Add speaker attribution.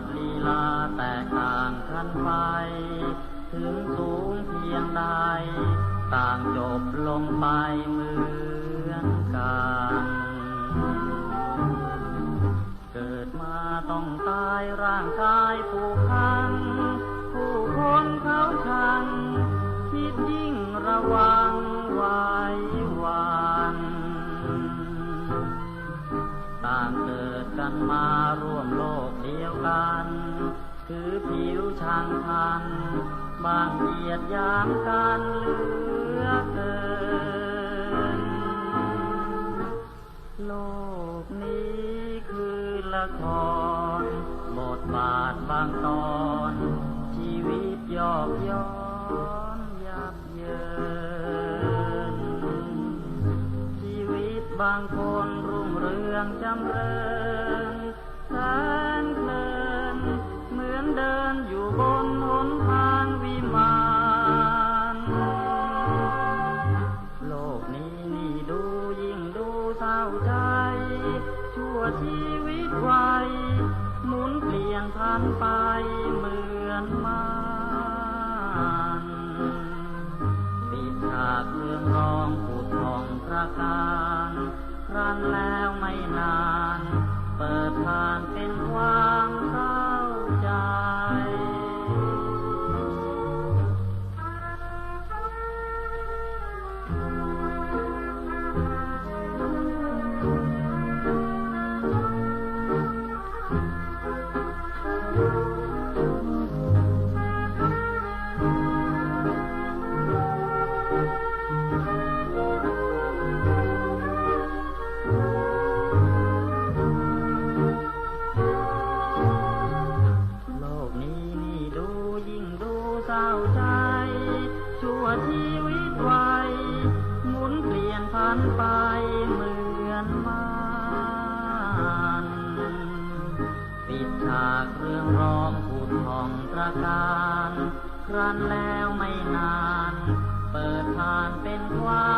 Speaker 1: ดลีลาแตกต่างกันไป ถึงสูงเพียงใด ต่างจบลงไปเหมือนกัน เกิดมาต้องตายร่างกายผูก ต่างเกิดกันมาร่วมโลกเดียวกัน คือผิวช่างทัน บางเหยียดยามกันเหลือเกิน โลกนี้คือละคร บทบาทบางตอน ชีวิตยอกย้อนยับเยิน ชีวิตบางคนร เรืองจำเริญแสนเพลินเหมือนเดินอยู่บนหนทางวิมานโลกนี้นี่ดูยิ่งดูเศร้าใจชั่วชีวิตไวหมุนเปลี่ยนพันไปเหมือนมันปิดฉากเรื่องรองผุดทองตระการ ครั้นแล้วไม่นาน ชีวิตวัยหมุนเปลี่ยนพันไปเหมือนมันปิดฉากเรื่องรองผุดทองประการ ครั้นแล้วไม่นาน เปิดทานเป็นความเศร้า